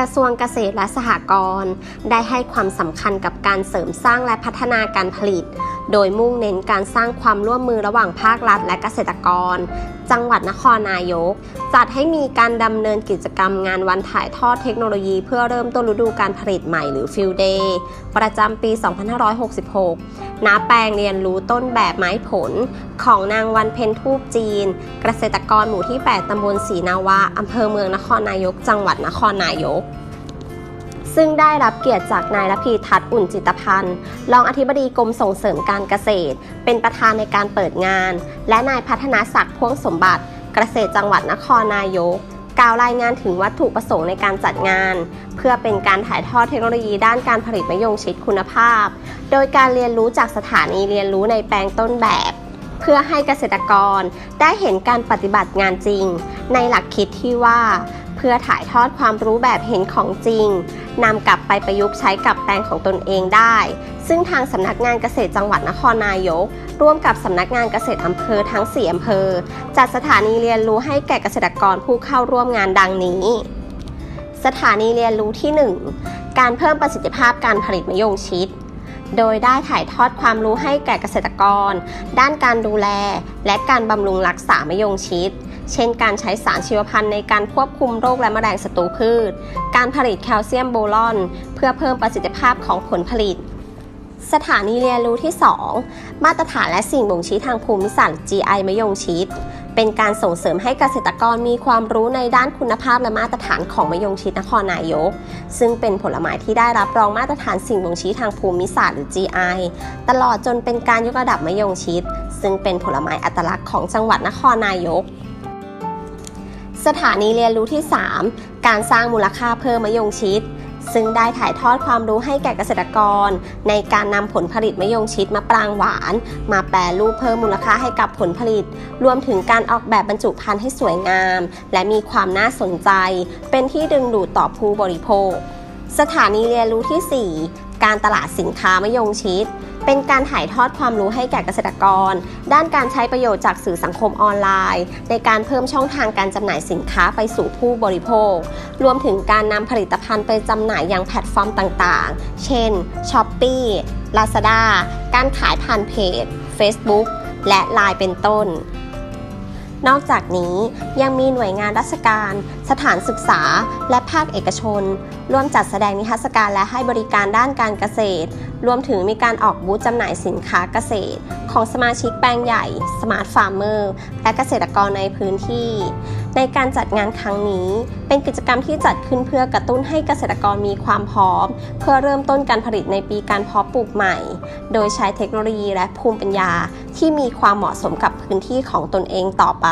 ระทรวงเกษตรและสหกรณ์ได้ให้ความสำคัญกับการเสริมสร้างและพัฒนาการผลิต โดยมุ่งเน้นการสร้างความร่วมมือระหว่างภาครัฐและเกษตรกร จังหวัดนครนายก จัดให้มีการดำเนินกิจกรรมงานวันถ่ายทอดเทคโนโลยีเพื่อเริ่มต้นฤดูการผลิตใหม่หรือฟิลเดย์ประจำปี 2566ณแปลงเรียนรู้ต้นแบบไม้ผล ของนางวันเพ็ญทูบจีน เกษตรกรหมู่ที่ 8ตำบลศรีนาวาอำเภอเมืองนครนายก จังหวัดนครนายก ซึ่งได้รับเกียรติจากนายรพีทัศน์อุ่นจิตพันธ์รองอธิบดีกรมส่งเสริมการเกษตร เป็นประธานในการเปิดงาน และนายพัฒนาศักดิ์พ่วงสมบัติ เกษตรจังหวัดนครนายกกล่าวรายงานถึงวัตถุประสงค์ในการจัดงาน เพื่อเป็นการถ่ายทอดเทคโนโลยีด้านการผลิตมะยงชิดคุณภาพ โดยการเรียนรู้จากสถานีเรียนรู้ในแปลงต้นแบบ เพื่อให้เกษตรกรได้เห็นการปฏิบัติงานจริง ในหลักคิดที่ว่า เพื่อถ่ายทอดความรู้แบบเห็นของจริงนำกลับไปประยุกต์ใช้กับแปลงของตนเองได้ ซึ่งทางสำนักงานเกษตรจังหวัดนครนายก ร่วมกับสำนักงานเกษตรอำเภอทั้ง 4อำเภอ จัดสถานีเรียนรู้ให้แก่เกษตรกรผู้เข้าร่วมงานดังนี้ สถานีเรียนรู้ที่ 1 การเพิ่มประสิทธิภาพการผลิตมะยงชิดโดยได้ถ่ายทอดความรู้ให้แก่เกษตรกร ด้านการดูแล และการบำรุงรักษามะยงชิด เช่นการใช้สารชีวพันธุ์ในการควบคุมโรคและแมลงศัตรูพืช การผลิตแคลเซียมโบรอน เพื่อเพิ่มประสิทธิภาพของผลผลิต สถานีเรียนรู้ที่ 2 มาตรฐานและสิ่งบ่งชี้ทางภูมิศาสตร์ GI มยงชิด เป็นการส่งเสริมให้เกษตรกรมีความรู้ในด้านคุณภาพและมาตรฐานของมยงชิดนครนายก ซึ่งเป็นผลไม้ที่ได้รับรองมาตรฐานสิ่งบ่งชี้ทางภูมิศาสตร์หรือ GI ตลอดจนเป็นการยกระดับมยงชิด ซึ่งเป็นผลไม้อัตลักษณ์ของจังหวัดนครนายก สถานีเรียนรู้ที่ 3 การสร้างมูลค่าเพิ่มมะยงชิด ซึ่งได้ถ่ายทอดความรู้ให้แก่เกษตรกร ในการนำผลผลิตมะยงชิดมะปรางหวาน มาแปรรูปเพิ่มมูลค่าให้กับผลผลิต รวมถึงการออกแบบบรรจุภัณฑ์ให้สวยงาม และมีความน่าสนใจ เป็นที่ดึงดูดต่อผู้บริโภค สถานีเรียนรู้ที่ 4 การตลาดสินค้ามะยงชิด เป็นการถ่ายทอดความรู้ให้แก่เกษตรกร ด้านการใช้ประโยชน์จากสื่อสังคมออนไลน์ ในการเพิ่มช่องทางการจำหน่ายสินค้าไปสู่ผู้บริโภค รวมถึงการนำผลิตภัณฑ์ไปจำหน่ายยังแพลตฟอร์มต่างๆ เช่น s h o p e e Lazada การขายผ่านเพจ Facebook และ Line เป็นต้น นอกจากนี้ยังมีหน่วยงานราชการ สถานศึกษา และภาคเอกชน ร่วมจัดแสดงนิทรรศการและให้บริการด้านการเกษตร รวมถึงมีการออกบูธจำหน่ายสินค้าเกษตร ของสมาชิกแปลงใหญ่ สมาร์ทฟาร์มเมอร์ และเกษตรกรในพื้นที่ ในการจัดงานครั้งนี้ เป็นกิจกรรมที่จัดขึ้นเพื่อกระตุ้นให้เกษตรกรมีความพร้อม เพื่อเริ่มต้นการผลิตในปีการเพาะปลูกใหม่ โดยใช้เทคโนโลยีและภูมิปัญญาที่มีความเหมาะสมกับพื้นที่ของตนเองต่อไป